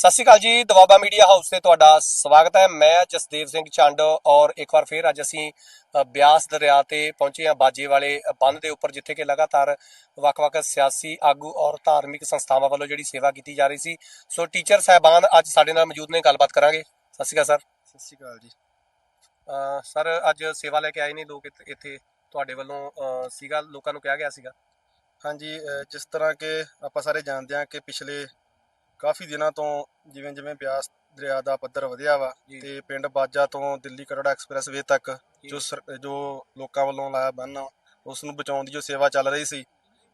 ਸਤਿ ਸ਼੍ਰੀ ਅਕਾਲ ਜੀ Doaba media house ਤੇ ਤੁਹਾਡਾ ਸਵਾਗਤ ਹੈ। ਮੈਂ ਜਸਦੇਵ ਸਿੰਘ ਚੰਡ ਔਰ ਇੱਕ ਵਾਰ ਫੇਰ ਅੱਜ ਅਸੀਂ ਬਿਆਸ ਦਰਿਆ ਤੇ ਪਹੁੰਚੇ ਹਾਂ ਬਾਜੇ ਵਾਲੇ ਬੰਨ ਦੇ ਉੱਪਰ ਜਿੱਥੇ ਕਿ ਲਗਾਤਾਰ ਵੱਖ-ਵੱਖ ਸਿਆਸੀ ਆਗੂ ਔਰ ਧਾਰਮਿਕ ਸੰਸਥਾਵਾਂ ਵੱਲੋਂ ਜਿਹੜੀ ਸੇਵਾ ਕੀਤੀ ਜਾ ਰਹੀ ਸੀ। ਸੋ ਟੀਚਰ ਸਾਹਿਬਾਨ ਅੱਜ ਸਾਡੇ ਨਾਲ ਮੌਜੂਦ ਨੇ ਗੱਲਬਾਤ ਕਰਾਂਗੇ। ਸਤਿ ਸ਼੍ਰੀ ਅਕਾਲ ਸਰ। ਸਤਿ ਸ਼੍ਰੀ ਅਕਾਲ ਜੀ। ਸਰ ਅੱਜ ਸੇਵਾ ਲੈ ਕੇ ਆਏ ਨੇ ਲੋਕ ਇੱਥੇ- ਤੁਹਾਡੇ ਵੱਲੋਂ ਸੀਗਾ ਲੋਕਾਂ ਨੂੰ ਕਿਹਾ ਗਿਆ ਸੀਗਾ। ਹਾਂਜੀ ਜਿਸ ਤਰ੍ਹਾਂ ਕਿ ਆਪਾਂ ਸਾਰੇ ਜਾਣਦੇ ਹਾਂ ਕਿ ਪਿਛਲੇ ਕਾਫੀ ਦਿਨਾਂ ਤੋਂ ਜਿਵੇਂ ਜਿਵੇਂ ਬਿਆਸ ਦਰਿਆ ਦਾ ਪੱਧਰ ਵਧਿਆ ਵਾ। ਤੇ ਪਿੰਡ ਬਾਜਾ ਤੋਂ ਦਿੱਲੀ ਕਰੜਾ ਐਕਸਪ੍ਰੈਸਵੇ ਤੱਕ ਜੀ। ਜੋ ਲੋਕਾਂ ਵੱਲੋਂ ਲਾਇਆ ਬੰਨ ਉਸ ਨੂੰ ਬਚਾਉਣ ਦੀ ਜੋ ਸੇਵਾ ਚੱਲ ਰਹੀ ਸੀ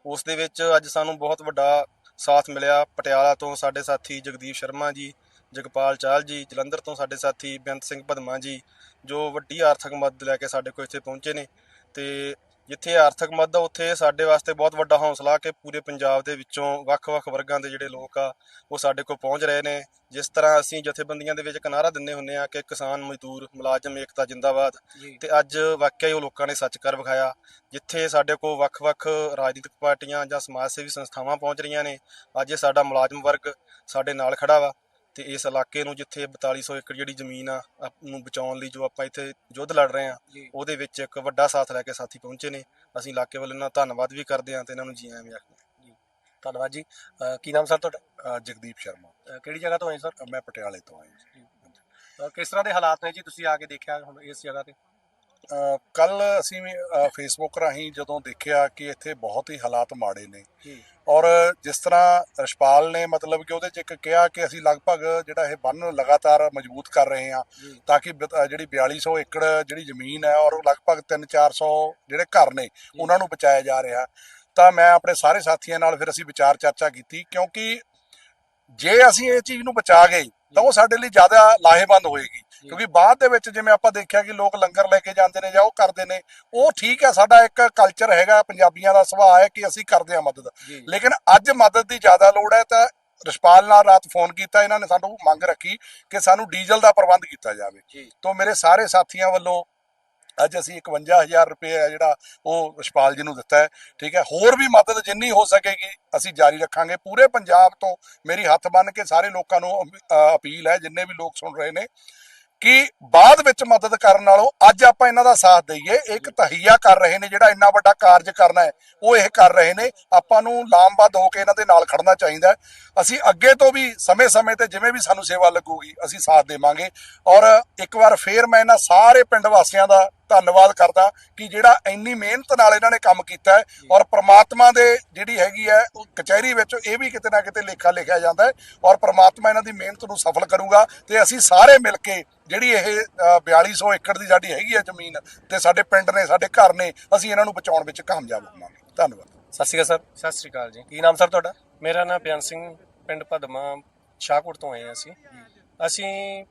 ਉਸ ਦੇ ਵਿੱਚ ਅੱਜ ਸਾਨੂੰ ਬਹੁਤ ਵੱਡਾ ਸਾਥ ਮਿਲਿਆ ਪਟਿਆਲਾ ਤੋਂ ਸਾਡੇ ਸਾਥੀ ਜਗਦੀਪ ਸ਼ਰਮਾ ਜੀ ਜਗਪਾਲ ਚਾਹਲ ਜੀ ਜਲੰਧਰ ਤੋਂ ਸਾਡੇ ਸਾਥੀ ਬੇਅੰਤ ਸਿੰਘ ਭਦਮਾ ਜੀ ਜੋ ਵੱਡੀ ਆਰਥਿਕ ਮਦਦ ਲੈ ਕੇ ਸਾਡੇ ਕੋਲ ਇੱਥੇ ਪਹੁੰਚੇ ਨੇ ਤੇ ਜਿੱਥੇ ਆਰਥਿਕ ਮਦਦ ਉੱਥੇ ਸਾਡੇ ਵਾਸਤੇ ਬਹੁਤ ਵੱਡਾ ਹੌਸਲਾ ਕਿ ਪੂਰੇ ਪੰਜਾਬ ਦੇ ਵਿੱਚੋਂ ਵੱਖ-ਵੱਖ ਵਰਗਾਂ ਦੇ ਜਿਹੜੇ ਲੋਕ ਆ ਉਹ ਸਾਡੇ ਕੋਲ ਪਹੁੰਚ ਰਹੇ ਨੇ। ਜਿਸ ਤਰ੍ਹਾਂ ਅਸੀਂ ਜਥੇਬੰਦੀਆਂ ਦੇ ਵਿੱਚ ਕਿਨਾਰਾ ਦਿੰਦੇ ਹੁੰਨੇ ਆ ਕਿ ਕਿਸਾਨ ਮਜ਼ਦੂਰ ਮੁਲਾਜ਼ਮ ਏਕਤਾ ਜਿੰਦਾਬਾਦ। ਤੇ ਅੱਜ ਵਾਕਿਆ ਹੀ ਉਹ ਲੋਕਾਂ ਨੇ ਸੱਚ ਕਰ ਵਿਖਾਇਆ ਜਿੱਥੇ ਸਾਡੇ ਕੋਲ ਵੱਖ-ਵੱਖ ਰਾਜਨੀਤਿਕ ਪਾਰਟੀਆਂ ਜਾਂ ਸਮਾਜ ਸੇਵੀ ਸੰਸਥਾਵਾਂ ਪਹੁੰਚ ਰਹੀਆਂ ਨੇ। ਅੱਜ ਇਹ ਸਾਡਾ ਮੁਲਾਜ਼ਮ ਵਰਗ ਸਾਡੇ ਨਾਲ ਖੜਾ ਵਾ। ਤੇ ਇਸ ਇਲਾਕੇ ਨੂੰ ਜਿੱਥੇ 4200 ਏਕੜ ਜਿਹੜੀ ਜ਼ਮੀਨ ਆ ਆਪ ਨੂੰ ਬਚਾਉਣ ਲਈ ਜੋ ਆਪਾਂ ਇੱਥੇ ਯੁੱਧ ਲੜ ਰਹੇ ਆ ਜੀ। ਉਹਦੇ ਵਿੱਚ ਇੱਕ ਵੱਡਾ ਸਾਥ ਲੈ ਕੇ ਸਾਥੀ ਪਹੁੰਚੇ ਨੇ। ਅਸੀਂ ਇਲਾਕੇ ਵੱਲੋਂ ਇਹਨਾਂ ਦਾ ਧੰਨਵਾਦ ਵੀ ਕਰਦੇ ਹਾਂ ਤੇ ਇਹਨਾਂ ਨੂੰ ਜੀ ਆਇਆਂ ਵੀ ਆਖਦੇ ਧੰਨਵਾਦ ਜੀ। ਕੀ ਨਾਮ ਸਰ ਤੁਹਾਡਾ? ਜਗਦੀਪ ਸ਼ਰਮਾ। ਕਿਹੜੀ ਜਗ੍ਹਾ ਤੋਂ ਆਏ ਸਰ? ਮੈਂ ਪਟਿਆਲੇ ਤੋਂ ਆਇਆ ਅ, ਕਿਸ ਤਰ੍ਹਾਂ ਦੇ ਹਾਲਾਤ ਨੇ ਜੀ? ਤੁਸੀਂ ਆ ਕੇ ਦੇਖਿਆ ਹੁਣ ਇਸ ਜਗ੍ਹਾ ਤੇ? ਕੱਲ ਅਸੀਂ ਫੇਸਬੁੱਕ ਰਾਹੀਂ ਜਦੋਂ ਦੇਖਿਆ ਕਿ ਇੱਥੇ ਬਹੁਤ ਹੀ ਹਾਲਾਤ ਮਾੜੇ ਨੇ। ਔਰ ਜਿਸ ਤਰ੍ਹਾਂ ਰਸ਼ਪਾਲ ਨੇ ਮਤਲਬ ਕਿ ਉਹਦੇ ਚ ਇੱਕ ਕਿਹਾ ਕਿ ਅਸੀਂ ਲਗਭਗ ਜਿਹੜਾ ਇਹ ਬੰਨ ਲਗਾਤਾਰ ਮਜ਼ਬੂਤ ਕਰ ਰਹੇ ਹਾਂ ਤਾਂ ਕਿ ਜਿਹੜੀ 4200 ਏਕੜ ਜਿਹੜੀ ਜ਼ਮੀਨ ਹੈ ਔਰ ਲਗਭਗ 3-400 ਜਿਹੜੇ ਘਰ ਨੇ ਉਹਨਾਂ ਨੂੰ ਬਚਾਇਆ ਜਾ ਰਿਹਾ। ਤਾਂ ਮੈਂ ਆਪਣੇ ਸਾਰੇ ਸਾਥੀਆਂ ਨਾਲ ਫਿਰ ਅਸੀਂ ਵਿਚਾਰ ਚਰਚਾ ਕੀਤੀ ਕਿਉਂਕਿ ਜੇ ਅਸੀਂ ਇਹ ਚੀਜ਼ ਨੂੰ ਬਚਾ ਗਏ ਤਾਂ ਉਹ ਸਾਡੇ ਲਈ ਜ਼ਿਆਦਾ ਲਾਹੇਵੰਦ ਹੋਏਗੀ। ਕਿਉਂਕਿ ਬਾਅਦ ਦੇ ਵਿੱਚ ਜਿਵੇਂ ਆਪਾਂ ਦੇਖਿਆ ਕਿ ਲੋਕ ਲੰਗਰ ਲੈ ਕੇ ਜਾਂਦੇ ਨੇ ਜਾਂ ਉਹ ਕਰਦੇ ਨੇ ਉਹ ਠੀਕ ਹੈ ਸਾਡਾ ਇੱਕ ਕਲਚਰ ਹੈਗਾ ਪੰਜਾਬੀਆਂ ਦਾ ਸੁਭਾਅ ਹੈ ਕਿ ਅਸੀਂ ਕਰਦੇ ਹਾਂ ਮਦਦ। ਲੇਕਿਨ ਅੱਜ ਮਦਦ ਦੀ ਜ਼ਿਆਦਾ ਲੋੜ ਹੈ ਤਾਂ ਰਸ਼ਪਾਲ ਨਾਲ ਰਾਤ ਫੋਨ ਕੀਤਾ ਇਹਨਾਂ ਨੇ ਸਾਨੂੰ ਮੰਗ ਰੱਖੀ ਕਿ ਸਾਨੂੰ ਡੀਜ਼ਲ ਦਾ ਪ੍ਰਬੰਧ ਕੀਤਾ ਜਾਵੇ। ਤੋਂ ਮੇਰੇ ਸਾਰੇ ਸਾਥੀਆਂ ਵੱਲੋਂ ਅੱਜ ਅਸੀਂ 51000 ਰੁਪਏ ਹੈ ਜਿਹੜਾ ਉਹ ਰਸ਼ਪਾਲ ਜੀ ਨੂੰ ਦਿੱਤਾ ਹੈ ਠੀਕ ਹੈ। ਹੋਰ ਵੀ ਮਦਦ ਜਿੰਨੀ ਹੋ ਸਕੇਗੀ ਅਸੀਂ ਜਾਰੀ ਰੱਖਾਂਗੇ। ਪੂਰੇ ਪੰਜਾਬ ਤੋਂ ਮੇਰੀ ਹੱਥ ਬੰਨ ਕੇ ਸਾਰੇ ਲੋਕਾਂ ਨੂੰ ਅਪੀਲ ਹੈ ਜਿੰਨੇ ਵੀ ਲੋਕ ਸੁਣ ਰਹੇ ਨੇ ਕਿ ਬਾਅਦ ਵਿੱਚ ਮਦਦ ਕਰਨ ਨਾਲੋਂ ਅੱਜ ਆਪਾਂ ਇਹਨਾਂ ਦਾ ਸਾਥ ਦਈਏ। ਇੱਕ ਤਹੀਆ ਕਰ ਰਹੇ ਨੇ ਜਿਹੜਾ ਇੰਨਾ ਵੱਡਾ ਕਾਰਜ ਕਰਨਾ ਹੈ ਉਹ ਇਹ ਕਰ ਰਹੇ ਨੇ। ਆਪਾਂ ਨੂੰ ਲਾਮਬੱਧ ਹੋ ਕੇ ਇਹਨਾਂ ਦੇ ਨਾਲ ਖੜਨਾ ਚਾਹੀਦਾ। ਅਸੀਂ ਅੱਗੇ ਤੋਂ ਵੀ ਸਮੇਂ-ਸਮੇਂ ਤੇ ਜਿਵੇਂ ਵੀ ਸਾਨੂੰ ਸੇਵਾ ਲੱਗੂਗੀ ਅਸੀਂ ਸਾਥ ਦੇਵਾਂਗੇ। ਔਰ ਇੱਕ ਵਾਰ ਫੇਰ ਮੈਂ ਇਹਨਾਂ ਸਾਰੇ ਪਿੰਡ ਵਾਸੀਆਂ ਦਾ ਧੰਨਵਾਦ ਕਰਦਾ ਕਿ ਜਿਹੜਾ ਇੰਨੀ ਮਿਹਨਤ ਨਾਲ ਇਹਨਾਂ ਨੇ ਕੰਮ ਕੀਤਾ ਔਰ ਪ੍ਰਮਾਤਮਾ ਦੇ ਜਿਹੜੀ ਹੈਗੀ ਹੈ ਉਹ ਕਚਹਿਰੀ ਵਿੱਚ ਇਹ ਵੀ ਕਿਤੇ ਨਾ ਕਿਤੇ ਲੇਖਾ ਲਿਖਿਆ ਜਾਂਦਾ ਔਰ ਪ੍ਰਮਾਤਮਾ ਇਹਨਾਂ ਦੀ ਮਿਹਨਤ ਨੂੰ ਸਫਲ ਕਰੂਗਾ ਤੇ ਅਸੀਂ ਸਾਰੇ ਮਿਲ ਕੇ ਜਿਹੜੀ ਇਹ ਅ, 4200 ਏਕੜ ਦੀ ਸਾਡੀ ਹੈਗੀ ਹੈ ਜ਼ਮੀਨ ਤੇ ਸਾਡੇ ਪਿੰਡ ਨੇ ਸਾਡੇ ਘਰ ਨੇ ਅਸੀਂ ਇਹਨਾਂ ਨੂੰ ਬਚਾਉਣ ਵਿੱਚ ਕਾਮਯਾਬ ਹੋਵਾਂਗੇ। ਧੰਨਵਾਦ। ਸਤਿ ਸ਼੍ਰੀ ਅਕਾਲ ਸਰ। ਸਤਿ ਸ੍ਰੀ ਅਕਾਲ ਜੀ। ਕੀ ਨਾਮ ਸਰ ਤੁਹਾਡਾ? ਮੇਰਾ ਨਾਮ ਬਿਆਨ ਸਿੰਘ ਪਿੰਡ ਭਦਮਾ ਸ਼ਾਹਕੋਟ ਤੋਂ ਆਏ ਹਾਂ ਅਸੀਂ। ਅਸੀਂ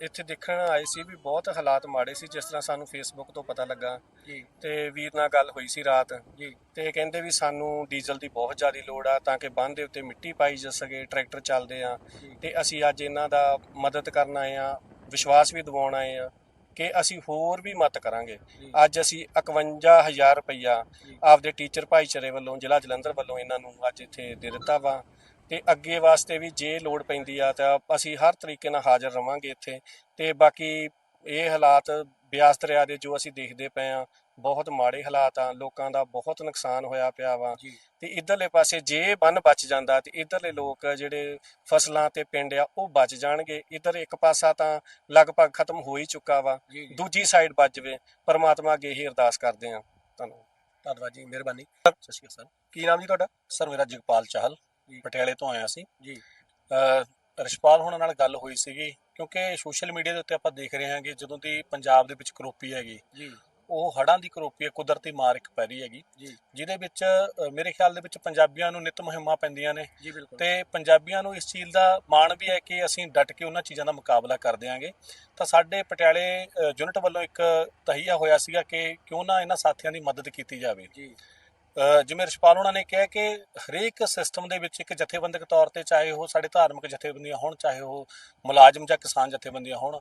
ਇੱਥੇ ਦੇਖਣ ਆਏ ਸੀ ਵੀ ਬਹੁਤ ਹਾਲਾਤ ਮਾੜੇ ਸੀ ਜਿਸ ਤਰ੍ਹਾਂ ਸਾਨੂੰ ਫੇਸਬੁੱਕ ਤੋਂ ਪਤਾ ਲੱਗਾ। ਜੀ। ਤੇ ਵੀਰ ਨਾਲ ਗੱਲ ਹੋਈ ਸੀ ਰਾਤ। ਜੀ। ਤੇ ਕਹਿੰਦੇ ਵੀ ਸਾਨੂੰ ਡੀਜ਼ਲ ਦੀ ਬਹੁਤ ਜ਼ਿਆਦਾ ਲੋੜ ਆ ਤਾਂ ਕਿ ਬੰਨ ਦੇ ਉੱਤੇ ਮਿੱਟੀ ਪਾਈ ਜਾ ਸਕੇ ਟਰੈਕਟਰ ਚੱਲਦੇ ਆ। ਤੇ ਅਸੀਂ ਅੱਜ ਇਹਨਾਂ ਦਾ ਮਦਦ ਕਰਨ ਆਏ ਆ ਵਿਸ਼ਵਾਸ ਵੀ ਦਿਵਾਉਣ ਆਏ ਆ ਕਿ ਅਸੀਂ ਹੋਰ ਵੀ ਮਦਦ ਕਰਾਂਗੇ। ਅੱਜ ਅਸੀਂ 51000 ਰੁਪਈਆ ਜੀ। ਆਪਦੇ ਟੀਚਰ ਭਾਈਚਾਰੇ ਵੱਲੋਂ ਜ਼ਿਲ੍ਹਾ ਜਲੰਧਰ ਵੱਲੋਂ ਇਹਨਾਂ ਨੂੰ ਅੱਜ ਇੱਥੇ ਦੇ ਦਿੱਤਾ ਵਾ ਤੇ ਅੱਗੇ ਵਾਸਤੇ ਵੀ ਜੇ ਲੋੜ ਪੈਂਦੀ ਆ ਤਾਂ ਅਸੀਂ ਹਰ ਤਰੀਕੇ ਨਾਲ ਹਾਜ਼ਰ ਰਵਾਂਗੇ ਇੱਥੇ ਤੇ ਬਾਕੀ ਇਹ ਹਾਲਾਤ ਬਿਆਸ ਦਰਿਆ ਦੇ ਜੋ ਅਸੀਂ ਦੇਖਦੇ ਪਏ ਆ ਬਹੁਤ ਮਾੜੇ ਹਾਲਾਤ ਆ ਲੋਕਾਂ ਦਾ ਬਹੁਤ ਨੁਕਸਾਨ ਹੋਇਆ ਪਿਆ ਵਾ। ਤੇ ਇਧਰਲੇ ਪਾਸੇ ਜੇ ਬੰਨ ਬਚ ਜਾਂਦਾ ਤੇ ਇਧਰਲੇ ਲੋਕ ਜਿਹੜੇ ਫਸਲਾਂ ਤੇ ਪਿੰਡ ਆ ਉਹ ਬਚ ਜਾਣਗੇ। ਇਧਰ ਇੱਕ ਪਾਸਾ ਤਾਂ ਲਗਭਗ ਖਤਮ ਹੋ ਹੀ ਚੁੱਕਾ ਵਾ। ਦੂਜੀ ਸਾਈਡ ਬਚ ਜਵੇ ਪਰਮਾਤਮਾ ਅੱਗੇ ਹੀ ਅਰਦਾਸ ਕਰਦੇ ਆ ਧੰਨਵਾਦ। ਧੰਨਵਾਦ ਜੀ ਮਿਹਰਬਾਨੀ। ਸਤਿ ਸ਼੍ਰੀ ਅਕਾਲ ਕੀ ਨਾਮ ਜੀ ਤੁਹਾਡਾ? ਸਰ ਮੇਰਾ ਜਗਪਾਲ ਚਾਹਲ। ਪਟਿਆਲੇ ਤੋਂ ਆਇਆ ਸੀ। ਜੀ। ਅ, ਰਸ਼ਪਾਲ ਹੋਣਾ ਨਾਲ ਗੱਲ ਹੋਈ ਸੀਗੀ। ਕਿਉਂਕਿ ਸੋਸ਼ਲ ਮੀਡੀਆ ਦੇ ਉੱਤੇ ਆਪਾਂ ਦੇਖ ਰਹੇ ਹਾਂ ਕਿ ਜਦੋਂ ਦੀ ਪੰਜਾਬ ਦੇ ਵਿੱਚ ਕਰੋਪੀ ਹੈਗੀ ਜੀ। ਉਹ ਹੜ੍ਹਾਂ ਦੀ ਕਰੋਪੀ ਹੈ ਕੁਦਰਤੀ ਮਾਰ ਇੱਕ ਪੈ ਰਹੀ ਹੈਗੀ। ਜਿਹਦੇ ਵਿੱਚ ਮੇਰੇ ਖਿਆਲ ਦੇ ਵਿੱਚ ਪੰਜਾਬੀਆਂ ਨੂੰ ਨਿਤ ਮੁਹਿੰਮਾਂ ਪੈਂਦੀਆਂ ਨੇ। ਜੀ ਬਿਲਕੁਲ। ਤੇ ਪੰਜਾਬੀਆਂ ਨੂੰ ਇਸ ਚੀਜ਼ ਦਾ ਮਾਣ ਵੀ ਹੈ ਕਿ ਅਸੀਂ ਡਟ ਕੇ ਉਹਨਾਂ ਚੀਜ਼ਾਂ ਦਾ ਮੁਕਾਬਲਾ ਕਰ ਦਿਆਂਗੇ। ਤਾਂ ਸਾਡੇ ਪਟਿਆਲੇ ਯੂਨਿਟ ਵੱਲੋਂ ਇੱਕ ਤਹੀਆ ਹੋਇਆ ਸੀਗਾ ਕਿ ਕਿਉਂ ਨਾ ਇਹਨਾਂ ਸਾਥੀਆਂ ਦੀ ਮਦਦ ਕੀਤੀ ਜਾਵੇ। ਜੀ। ਜਿਵੇਂ ਰਛਪਾਲ ਉਹਨਾਂ ਨੇ ਕਿਹਾ ਕਿ ਹਰੇਕ ਸਿਸਟਮ ਦੇ ਵਿੱਚ ਇੱਕ ਜਥੇਬੰਦਕ ਤੌਰ ਤੇ ਚਾਹੇ ਉਹ ਸਾਡੇ ਧਾਰਮਿਕ ਜਥੇਬੰਦੀਆਂ ਹੋਣ ਚਾਹੇ ਉਹ ਮੁਲਾਜ਼ਮ ਜਾਂ ਕਿਸਾਨ ਜਥੇਬੰਦੀਆਂ ਹੋਣ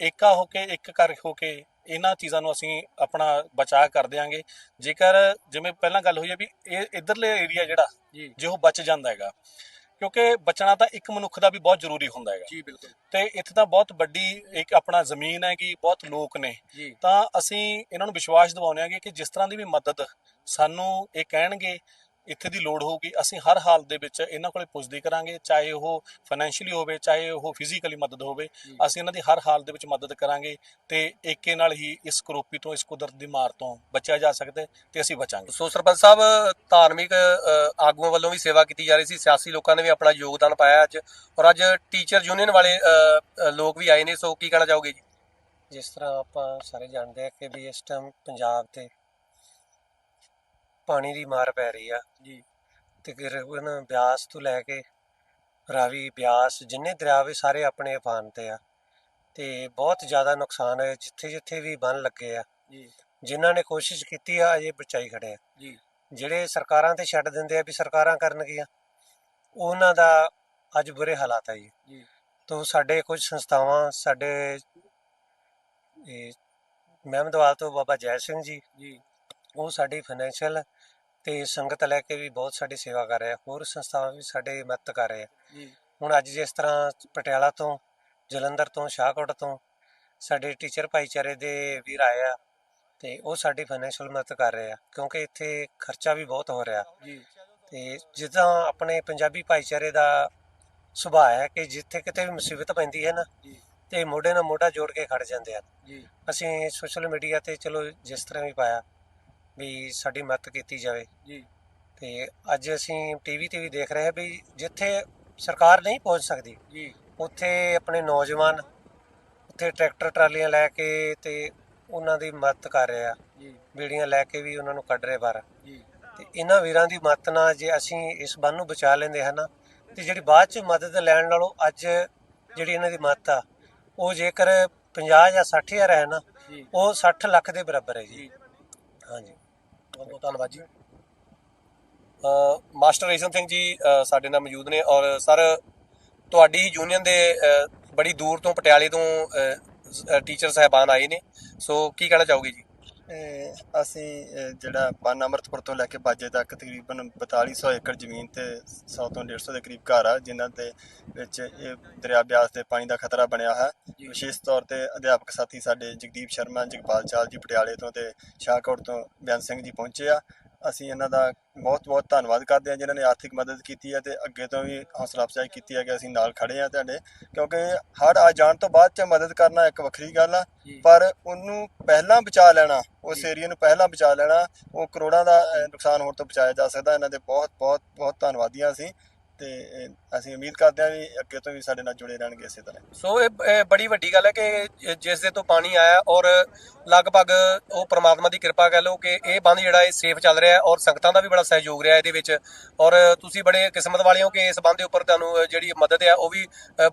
ਏਕਾ ਹੋ ਕੇ ਇੱਕ ਕਰ ਹੋ ਕੇ ਇਹਨਾਂ ਚੀਜ਼ਾਂ ਨੂੰ ਅਸੀਂ ਆਪਣਾ ਬਚਾਅ ਕਰ ਦਿਆਂਗੇ। ਜੇਕਰ ਜਿਵੇਂ ਪਹਿਲਾਂ ਗੱਲ ਹੋਈ ਹੈ ਵੀ ਇਹ ਇਧਰਲੇ ਏਰੀਆ ਜਿਹੜਾ ਜੇ ਉਹ ਬਚ ਜਾਂਦਾ ਹੈਗਾ ਕਿਉਂਕਿ ਬਚਣਾ ਤਾਂ ਇੱਕ ਮਨੁੱਖ ਦਾ ਵੀ ਬਹੁਤ ਜ਼ਰੂਰੀ ਹੁੰਦਾ ਹੈਗਾ। ਜੀ ਬਿਲਕੁਲ। ਤੇ ਇੱਥੇ ਤਾਂ ਬਹੁਤ ਵੱਡੀ ਇੱਕ ਆਪਣਾ ਜ਼ਮੀਨ ਹੈਗੀ ਬਹੁਤ ਲੋਕ ਨੇ। ਜੀ। ਤਾਂ ਅਸੀਂ ਇਹਨਾਂ ਨੂੰ ਵਿਸ਼ਵਾਸ ਦਿਵਾਉਂਦੇ ਹਾਂਗੇ ਕਿ ਜਿਸ ਤਰ੍ਹਾਂ ਦੀ ਵੀ ਮਦਦ ਸਾਨੂੰ ਇਹ ਕਹਿਣਗੇ ਇੱਥੇ ਦੀ ਲੋੜ ਹੋਊਗੀ। ਅਸੀਂ ਹਰ ਹਾਲ ਦੇ ਵਿੱਚ ਇਹਨਾਂ ਕੋਲੇ ਪੁੱਛਦੀ ਕਰਾਂਗੇ ਚਾਹੇ ਉਹ ਫਾਈਨੈਂਸ਼ੀਅਲੀ ਹੋਵੇ ਚਾਹੇ ਉਹ ਫਿਜ਼ੀਕਲੀ ਮਦਦ ਹੋਵੇ। ਅਸੀਂ ਇਹਨਾਂ ਦੀ ਹਰ ਹਾਲ ਦੇ ਵਿੱਚ ਮਦਦ ਕਰਾਂਗੇ ਤੇ ਏਕੇ ਨਾਲ ਹੀ ਇਸ ਕਰੋਪੀ ਤੋਂ ਇਸ ਕੁਦਰਤ ਦੀ ਮਾਰ ਤੋਂ ਬਚਿਆ ਜਾ ਸਕਦਾ ਤੇ ਅਸੀਂ ਬਚਾਂਗੇ। ਸੋ ਸਰਪੰਚ ਸਾਹਿਬ ਧਾਰਮਿਕ ਆਗੂਆਂ ਵੱਲੋਂ ਵੀ ਸੇਵਾ ਕੀਤੀ ਜਾ ਰਹੀ ਸੀ। ਸਿਆਸੀ ਲੋਕਾਂ ਨੇ ਵੀ ਆਪਣਾ ਯੋਗਦਾਨ ਪਾਇਆ ਅੱਜ ਔਰ ਅੱਜ ਟੀਚਰ ਯੂਨੀਅਨ ਵਾਲੇ ਲੋਕ ਵੀ ਆਏ ਨੇ। ਸੋ ਕੀ ਕਹਿਣਾ ਚਾਹੋਗੇ ਜੀ? ਜਿਸ ਤਰ੍ਹਾਂ ਆਪਾਂ ਸਾਰੇ ਜਾਣਦੇ ਆ ਕਿ ਵੀ ਇਸ ਟਾਈਮ ਪੰਜਾਬ ਤੇ ਪਾਣੀ ਦੀ ਮਾਰ ਪੈ ਰਹੀ ਆ। ਜੀ। ਤਕਰੀਬਨ ਬਿਆਸ ਤੋਂ ਲੈ ਕੇ ਰਾਵੀ ਬਿਆਸ ਜਿੰਨੇ ਦਰਿਆ ਵੀ ਸਾਰੇ ਆਪਣੇ ਅਫਾਨ ਤੇ ਆ। ਤੇ ਬਹੁਤ ਜ਼ਿਆਦਾ ਨੁਕਸਾਨ ਹੈ ਜਿੱਥੇ ਜਿੱਥੇ ਵੀ ਬੰਨ ਲੱਗੇ ਆ। ਜੀ। ਜਿਨ੍ਹਾਂ ਨੇ ਕੋਸ਼ਿਸ਼ ਕੀਤੀ ਆ ਅਜੇ ਬਚਾਈ ਖੜੇ ਆ। ਜੀ। ਜਿਹੜੇ ਸਰਕਾਰਾਂ ਤੇ ਛੱਡ ਦਿੰਦੇ ਆ ਵੀ ਸਰਕਾਰਾਂ ਕਰਨਗੀਆਂ ਉਹਨਾਂ ਦਾ ਅੱਜ ਬੁਰੇ ਹਾਲਾਤ ਆ ਜੀ। ਤੋਂ ਸਾਡੇ ਕੁਝ ਸੰਸਥਾਵਾਂ ਸਾਡੇ ਇਹ ਮਹਿਮਦਵਾਲ ਤੋਂ ਬਾਬਾ ਜੈ ਸਿੰਘ ਜੀ ਜੀ। ਉਹ ਸਾਡੀ ਫਾਈਨੈਂਸ਼ੀਅਲ ਤੇ ਸੰਗਤ ਲੈ ਕੇ ਵੀ ਬਹੁਤ ਸਾਡੀ ਸੇਵਾ ਕਰ ਰਹੇ ਆ। ਹੋਰ ਸੰਸਥਾਵਾਂ ਵੀ ਸਾਡੇ ਮਦਦ ਕਰ ਰਹੇ ਆ। ਜੀ। ਹੁਣ ਅੱਜ ਜਿਸ ਤਰ੍ਹਾਂ ਪਟਿਆਲਾ ਤੋਂ ਜਲੰਧਰ ਤੋਂ ਸ਼ਾਹਕੋਟ ਤੋਂ ਸਾਡੇ ਟੀਚਰ ਭਾਈਚਾਰੇ ਦੇ ਵੀਰ ਆਏ ਆ ਤੇ ਉਹ ਸਾਡੀ ਫਾਈਨੈਂਸ਼ੀਅਲ ਮਦਦ ਕਰ ਰਹੇ ਆ ਕਿਉਂਕਿ ਇੱਥੇ ਖਰਚਾ ਵੀ ਬਹੁਤ ਹੋ ਰਿਹਾ। ਜੀ। ਤੇ ਜਿੱਦਾਂ ਆਪਣੇ ਪੰਜਾਬੀ ਭਾਈਚਾਰੇ ਦਾ ਸੁਭਾਅ ਹੈ ਕਿ ਜਿੱਥੇ ਕਿਤੇ ਵੀ ਮੁਸੀਬਤ ਪੈਂਦੀ ਹੈ ਨਾ ਤੇ ਮੋਢੇ ਨਾਲ ਮੋਢਾ ਜੋੜ ਕੇ ਖੜ ਜਾਂਦੇ ਆ। ਜੀ। ਅਸੀਂ ਸੋਸ਼ਲ ਮੀਡੀਆ ਤੇ ਚਲੋ ਜਿਸ ਤਰ੍ਹਾਂ ਵੀ ਪਾਇਆ ਵੀ ਸਾਡੀ ਮਦਦ ਕੀਤੀ ਜਾਵੇ। ਜੀ। ਤੇ ਅੱਜ ਅਸੀਂ ਟੀਵੀ ਤੇ ਵੀ ਦੇਖ ਰਹੇ ਹਾਂ ਵੀ ਜਿੱਥੇ ਸਰਕਾਰ ਨਹੀਂ ਪਹੁੰਚ ਸਕਦੀ ਜੀ। ਉੱਥੇ ਆਪਣੇ ਨੌਜਵਾਨ ਉੱਥੇ ਟਰੈਕਟਰ ਟਰਾਲੀਆਂ ਲੈ ਕੇ ਤੇ ਉਹਨਾਂ ਦੀ ਮਦਦ ਕਰ ਰਹੇ ਆ। ਜੀ। ਬੀੜੀਆਂ ਲੈ ਕੇ ਵੀ ਉਹਨਾਂ ਨੂੰ ਕੱਢ ਰਹੇ ਬਾਹਰ। ਜੀ। ਤੇ ਇਹਨਾਂ ਵੀਰਾਂ ਦੀ ਮਦਦ ਨਾਲ ਜੇ ਅਸੀਂ ਇਸ ਬੰਨ ਨੂੰ ਬਚਾ ਲੈਂਦੇ ਹਨ ਤੇ ਜਿਹੜੀ ਬਾਅਦ ਚ ਮਦਦ ਲੈਣ ਨਾਲੋਂ ਅੱਜ ਜਿਹੜੀ ਇਹਨਾਂ ਦੀ ਮਦਦ ਆ ਉਹ ਜੇਕਰ 50 ਜਾਂ 60 ਹਜ਼ਾਰ ਹੈ ਨਾ ਉਹ 60 ਲੱਖ ਦੇ ਬਰਾਬਰ ਹੈ ਜੀ। ਹਾਂਜੀ। ਬਹੁਤ ਬਹੁਤ ਧੰਨਵਾਦ ਜੀ। ਮਾਸਟਰ ਰੇਸ਼ਮ ਸਿੰਘ ਜੀ ਸਾਡੇ ਨਾਲ ਮੌਜੂਦ ਨੇ ਔਰ ਸਰ, ਤੁਹਾਡੀ ਯੂਨੀਅਨ ਦੇ ਬੜੀ ਦੂਰ ਤੋਂ ਪਟਿਆਲੇ ਤੋਂ ਟੀਚਰ ਸਾਹਿਬਾਨ ਆਏ ਨੇ। ਸੋ ਕੀ ਕਹਿਣਾ ਚਾਹੋਗੇ ਜੀ? ਅਸੀਂ ਜਿਹੜਾ ਬੰਨ ਅੰਮ੍ਰਿਤਪੁਰ ਤੋਂ ਲੈ ਕੇ ਬਾਜੇ ਤੱਕ ਤਕਰੀਬਨ 4200 ਏਕੜ ਜ਼ਮੀਨ ਤੇ 100 ਤੋਂ 150 ਦੇ ਕਰੀਬ ਘਰ ਆ ਜਿਨ੍ਹਾਂ ਦੇ ਵਿੱਚ ਇਹ ਦਰਿਆ ਬਿਆਸ ਦੇ ਪਾਣੀ ਦਾ ਖਤਰਾ ਬਣਿਆ ਹੈ। ਵਿਸ਼ੇਸ਼ ਤੌਰ ਤੇ ਅਧਿਆਪਕ ਸਾਥੀ ਸਾਡੇ ਜਗਦੀਪ ਸ਼ਰਮਾ ਜਗਪਾਲ ਚਾਲ ਜੀ ਪਟਿਆਲੇ ਤੋਂ ਤੇ ਸ਼ਾਹਕੋਟ ਤੋਂ ਬਿਆਨ ਸਿੰਘ ਜੀ ਪਹੁੰਚੇ ਆ ਅਸੀਂ ਇਹਨਾਂ ਦਾ ਬਹੁਤ ਬਹੁਤ ਧੰਨਵਾਦ ਕਰਦੇ ਹਾਂ ਜਿਨ੍ਹਾਂ ਨੇ ਆਰਥਿਕ ਮਦਦ ਕੀਤੀ ਹੈ ਤੇ ਅੱਗੇ ਤੋਂ ਵੀ ਹੌਸਲਾ ਅਫਜ਼ਾਈ ਕੀਤੀ ਹੈ ਕਿ ਅਸੀਂ ਨਾਲ ਖੜੇ ਹਾਂ ਤੁਹਾਡੇ ਕਿਉਂਕਿ ਹੜ੍ਹ ਆ ਜਾਣ ਤੋਂ ਬਾਅਦ ਚ ਮਦਦ ਕਰਨਾ ਇੱਕ ਵੱਖਰੀ ਗੱਲ ਆ ਪਰ ਉਹਨੂੰ ਪਹਿਲਾਂ ਬਚਾ ਲੈਣਾ ਉਸ। ਏਰੀਆ ਨੂੰ ਪਹਿਲਾਂ ਬਚਾ ਲੈਣਾ ਉਹ ਕਰੋੜਾਂ ਦਾ ਨੁਕਸਾਨ ਹੋਣ ਤੋਂ ਬਚਾਇਆ ਜਾ ਸਕਦਾ ਇਹਨਾਂ ਦੇ ਬਹੁਤ ਬਹੁਤ ਬਹੁਤ ਧੰਨਵਾਦੀਆਂ ਅਸੀਂ ਤੇ ਅਸੀਂ ਉਮੀਦ ਕਰਦੇ ਹਾਂ ਵੀ ਅੱਗੇ ਤੋਂ ਵੀ ਸਾਡੇ ਨਾਲ ਜੁੜੇ ਰਹਿਣਗੇ ਇਸੇ ਤਰ੍ਹਾਂ ਸੋ ਇਹ ਬੜੀ ਵੱਡੀ ਗੱਲ ਹੈ ਕਿ ਜਿਸ ਦੇ ਤੋਂ ਪਾਣੀ ਆਇਆ ਔਰ ਲਗਭਗ ਉਹ ਪ੍ਰਮਾਤਮਾ ਦੀ ਕਿਰਪਾ ਕਹਿ ਲਓ ਕਿ ਇਹ ਬੰਦ ਜਿਹੜਾ ਇਹ ਸੇਫ ਚੱਲ ਰਿਹਾ ਔਰ ਸੰਗਤਾਂ ਦਾ ਵੀ ਬੜਾ ਸਹਿਯੋਗ ਰਿਹਾ ਇਹਦੇ ਵਿੱਚ। ਔਰ ਤੁਸੀਂ ਬੜੇ ਕਿਸਮਤ ਵਾਲੇ ਹੋ ਕਿ ਇਸ ਬੰਦ ਦੇ ਉੱਪਰ ਤੁਹਾਨੂੰ ਜਿਹੜੀ ਮਦਦ ਹੈ ਉਹ ਵੀ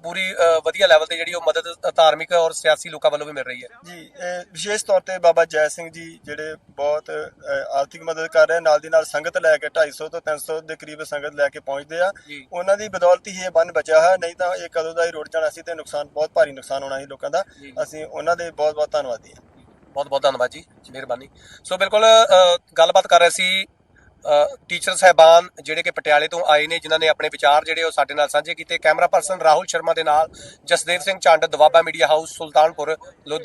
ਪੂਰੀ ਵਧੀਆ ਲੈਵਲ ਤੇ ਜਿਹੜੀ ਉਹ ਮਦਦ ਧਾਰਮਿਕ ਔਰ ਸਿਆਸੀ ਲੋਕਾਂ ਵੱਲੋਂ ਵੀ ਮਿਲ ਰਹੀ ਹੈ। ਜੀ ਵਿਸ਼ੇਸ਼ ਤੌਰ ਤੇ ਬਾਬਾ ਜੈ ਸਿੰਘ ਜੀ ਜਿਹੜੇ ਬਹੁਤ ਆਰਥਿਕ ਮਦਦ ਕਰ ਰਹੇ ਨਾਲ ਦੀ ਨਾਲ ਸੰਗਤ ਲੈ ਕੇ 250 ਤੋਂ 300 ਦੇ ਕਰੀਬ ਸੰਗਤ ਲੈ ਕੇ ਪਹੁੰਚਦੇ ਆ। ਉਹਨਾਂ ਦੀ ਬਦੌਲਤ ਹੀ ਇਹ ਬੰਨ ਬਚਿਆ ਹੈ ਨਹੀਂ ਤਾਂ ਇਹ ਕਦੋਂ ਦਾ ਹੀ ਰੁੜ ਜਾਣਾ ਸੀ ਤੇ ਨੁਕਸਾਨ ਬਹੁਤ ਭਾਰੀ ਨੁਕਸਾਨ ਹੋਣਾ ਸੀ ਲੋਕਾਂ ਦਾ। ਅਸੀਂ ਉਹਨਾਂ ਦੇ ਬਹੁਤ ਬਹੁਤ ਧੰਨਵਾਦੀ ਹਾਂ। ਬਹੁਤ ਬਹੁਤ ਧੰਨਵਾਦ ਜੀ ਮਿਹਰਬਾਨੀ। ਸੋ ਬਿਲਕੁਲ ਗੱਲਬਾਤ ਕਰ ਰਹੇ ਸੀ ਟੀਚਰ ਸਾਹਿਬਾਨ ਜਿਹੜੇ ਕਿ ਪਟਿਆਲੇ ਤੋਂ ਆਏ ਨੇ, ਜਿਨ੍ਹਾਂ ਨੇ ਆਪਣੇ ਵਿਚਾਰ ਜਿਹੜੇ ਉਹ ਸਾਡੇ ਨਾਲ ਸਾਂਝੇ ਕੀਤੇ। ਕੈਮਰਾ ਪਰਸਨ ਰਾਹੁਲ ਸ਼ਰਮਾ ਦੇ ਨਾਲ ਜਸਦੇਵ ਸਿੰਘ ਚੰਡ ਦਵਾਬਾ ਮੀਡੀਆ ਹਾਊਸ, ਸੁਲਤਾਨਪੁਰ, ਲੁਧਿਆਣਾ।